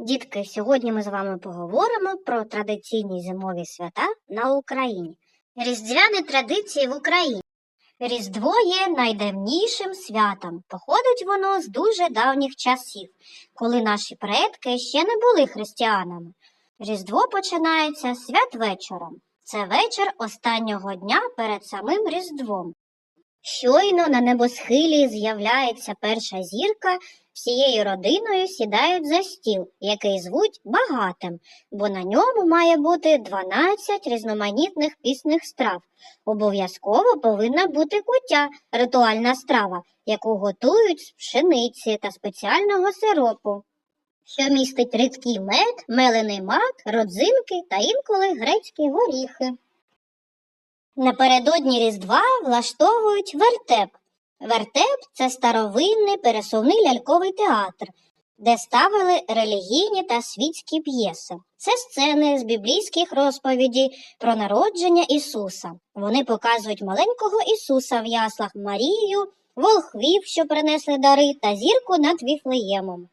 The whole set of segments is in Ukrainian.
Дітки, сьогодні ми з вами поговоримо про традиційні зимові свята на Україні. Різдвяні традиції в Україні. Різдво є найдавнішим святом. Походить воно з дуже давніх часів, коли наші предки ще не були християнами. Різдво починається святвечором. Це вечір останнього дня перед самим Різдвом. Щойно на небосхилі з'являється перша зірка, всією родиною сідають за стіл, який звуть багатим, бо на ньому має бути 12 різноманітних пісних страв. Обов'язково повинна бути куття, ритуальна страва, яку готують з пшениці та спеціального сиропу, що містить рідкий мед, мелений мак, родзинки та інколи грецькі горіхи. Напередодні Різдва влаштовують вертеп. Вертеп це старовинний пересувний ляльковий театр, де ставили релігійні та світські п'єси. Це сцени з біблійських розповідей про народження Ісуса. Вони показують маленького Ісуса в яслах Марію, волхвів, що принесли дари, та зірку над Віфлеємом.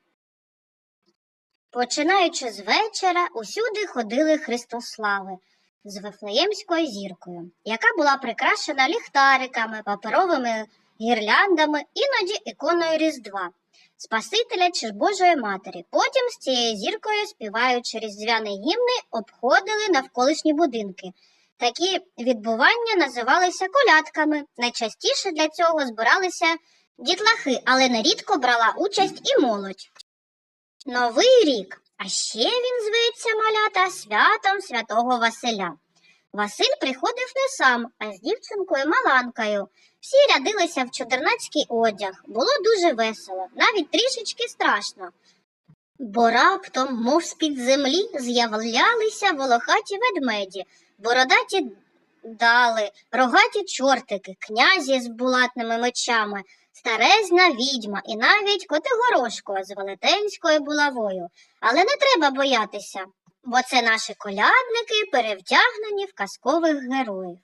Починаючи з вечора, усюди ходили Христослави з Вифлеємською зіркою, яка була прикрашена ліхтариками, паперовими гірляндами, іноді іконою Різдва, Спасителя чи ж Божої Матері. Потім з цією зіркою, співаючи різдвяні гімни, обходили навколишні будинки. Такі відбування називалися колядками. Найчастіше для цього збиралися дітлахи, але нерідко брала участь і молодь. Новий рік. А ще він зветься малята святом святого Василя. Василь приходив не сам, а з дівчинкою Маланкою. Всі рядилися в чудернацький одяг. Було дуже весело, навіть трішечки страшно. Бо раптом, мов з-під землі, з'являлися волохаті ведмеді, бородаті дали, рогаті чортики, князі з булатними мечами, старезна відьма і навіть Котигорошко з велетенською булавою. Але не треба боятися, бо це наші колядники перевтягнені в казкових героїв.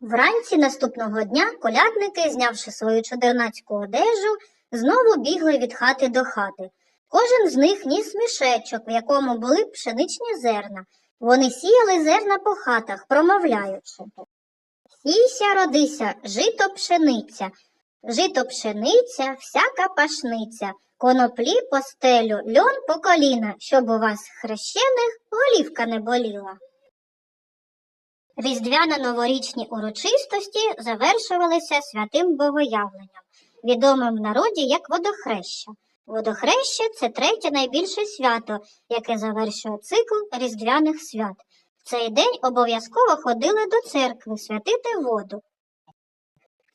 Вранці наступного дня колядники, знявши свою чудернацьку одежу, знову бігли від хати до хати. Кожен з них ніс мішечок, в якому були пшеничні зерна. Вони сіяли зерна по хатах, промовляючи. Сійся, родися, жито пшениця, жито пшениця, всяка пашниця, коноплі по стелю, льон по коліна, щоб у вас хрещених голівка не боліла. Різдвяно-новорічні урочистості завершувалися святим богоявленням, відомим в народі як водохреща. Водохреща це третє найбільше свято, яке завершує цикл різдвяних свят. В цей день обов'язково ходили до церкви святити воду.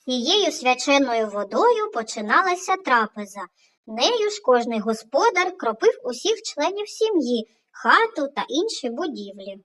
Цією свяченою водою починалася трапеза. Нею ж кожний господар кропив усіх членів сім'ї, хату та інші будівлі.